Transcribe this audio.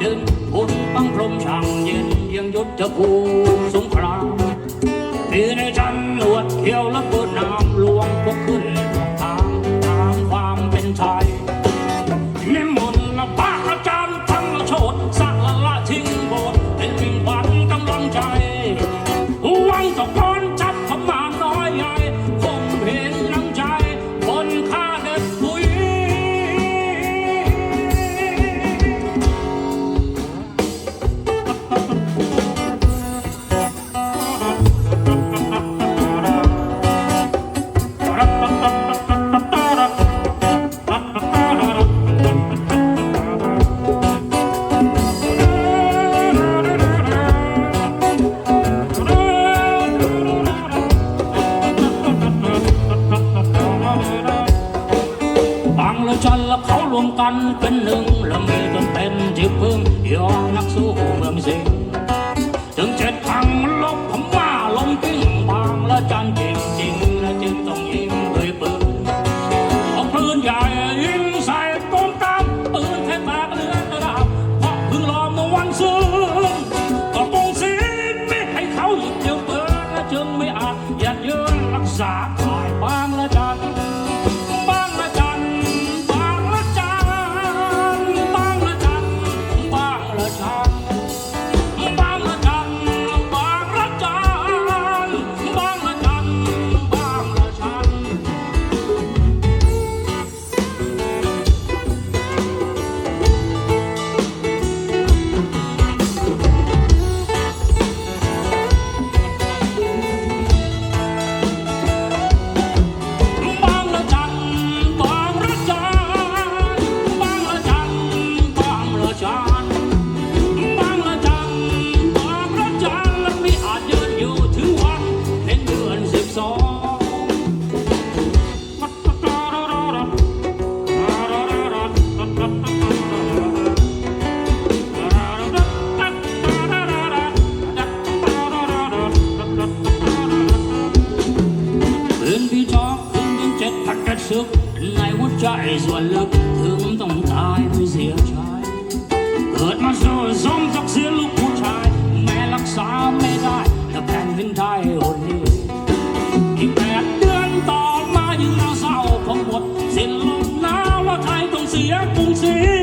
เดินบนปังพรมช่างเย็นยังยุดจะภูสงครามตีในฉันหวดเขียวและปวดหนาว และฉันและเขารวมกันเป็นหนึ่งและมีตนเป็นที่พึ่งยอมนักสู้เมืองสิงห์ถึงเจ็ดครั้งางละจันบางละจันบางละจันและไม่อาจยืนอยู่ถึงวันเพ็ญเดือนสิบสองคืนพี่จอกคืนเดือนเจ็ดพักกระซึกในหัวใจส่วนลึกถึงต้องตายไม่เสียใจ เกิดมาสู้สมศักดิ์ศรีลูกผู้ชาย แม่รักษาไม่ได้แต่แผ่นดินไทยหดนนี้อีกแปดเดือนต่อมายิ่งน่าเศร้าขอหมดสิ้นลมหนาวแล้วไทยต้องเสียกรุงศรี